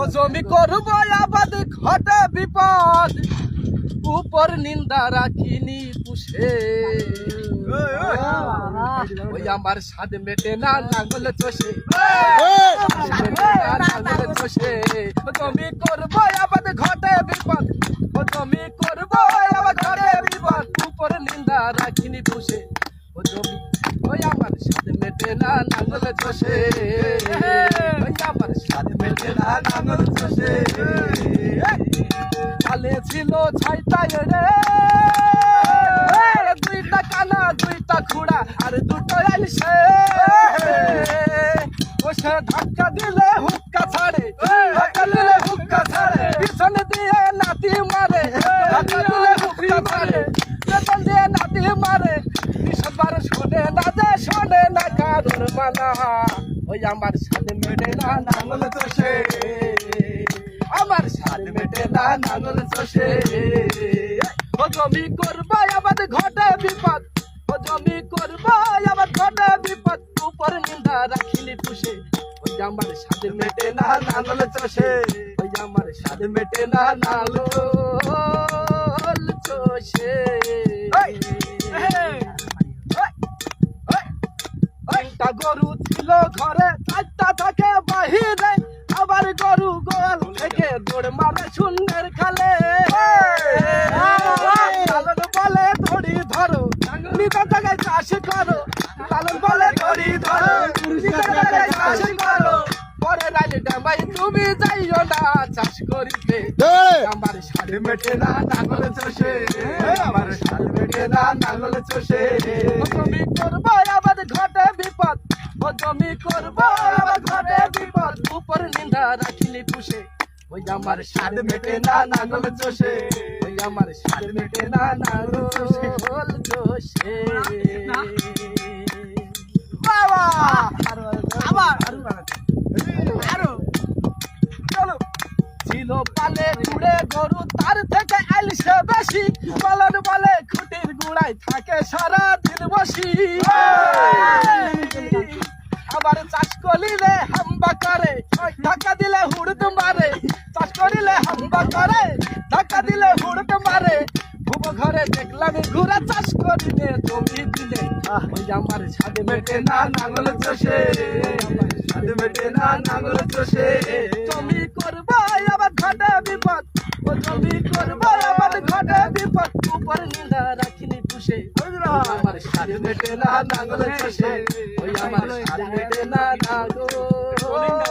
ও জমি করব আবাদ ঘটে বিপদ। উপর নিন্দা রাখিনি পুষে। ওই আমার স্বাদ মেটে না নাঙ্গল চষে। নাঙ্গল চষে। ও জমি করব আবাদ ঘটে বিপদ। ও জমি করব আবাদ ঘটে বিপদ। উপর নিন্দা রাখিনি পুষে। ও জমি ওই আমার স্বাদ মেটে না নাঙ্গল চষে। ওই আমার স্বাদ না নাঙ্গল চষে কালে দুইটা কানা দুইটা খুড়া আর দুটো আলসে ও সে দিলে হুক্কা ছাড়ে ধাক্কা দিলে হুক্কা ছাড়ে। পিছনে দিয়ে নাতি মারে ধাক্কা ছাড়ে পেছন দিয়ে নাতি মারে বিশবার শোনে না না কারোর মানা ওই আমার সাথে মেটে না নাঙ্গল চষে আমার সাথে মেটে না নাঙ্গল চষে ও জমি করবা আবার ঘটে বিপদ। ও জমি করবা আবার ঘটে বিপদ। উপর নিন্দা রাখিনি পুষে। ওই আমার সাথে মেটে না নাঙ্গল চষে ওই আমার সাথে মেটে না নাঙ্গল চষে গরু ঘরে চারটা থাকে বাহিরে। আবার গরু গোয়াল থেকে দৌড় মারে শূন্যের খালে। লালন বলে ধরি ধরো নিজের জায়গায় চাষ করো। লালন বলে ধরি ধরো নিজের জায়গায় চাষ করো। পরে রাইলে ডামাই তুমি যাইও না চাষ করিতে। আমার সাড়ে মেটে না চষে। আমার সাড়ে মেটে না নাঙ্গল চষে। জমি করব আবার ঘটে বিপদ। জমি করব ঘটে বিপদ। উপর নিন্দা রাখিনি পুষে। ওই আমার সাড়ে মেটে না নাঙ্গল চষে ওই আমার সাড়ে মেটে না নাঙ্গল চষে বাবা! আবার আরও। চলো। ছিল পালে ঘুরে গরু, তার থেকে আইলসে বেশি। পালন বলে খুঁটির গুড়াই থাকে সারা দিন বসি আবার চাষ করিলে হাম্বা করে। ধাক্কা দিলে হুড়ক মারে। চাষ করিলে হাম্বা করে। ধাক্কা দিলে হুড়ক মারে। ঘুম ঘরে দেখলাম ঘুরে চাষ করিলে জমি দিলে। ওই আমার ছাদে মেটে না নাঙ্গল চষে। ছাদে মেটে না নাঙ্গল চষে। জমি করব, আবার ঘটে বিপদ। ও জমি করব, আবার ঘটে উপর নিন্দা রাখিনি পুষে। আমার ছাদে মেটে না নাঙ্গল চষে। ওই আমার ছাদে মেটে না নাঙ্গল চষে।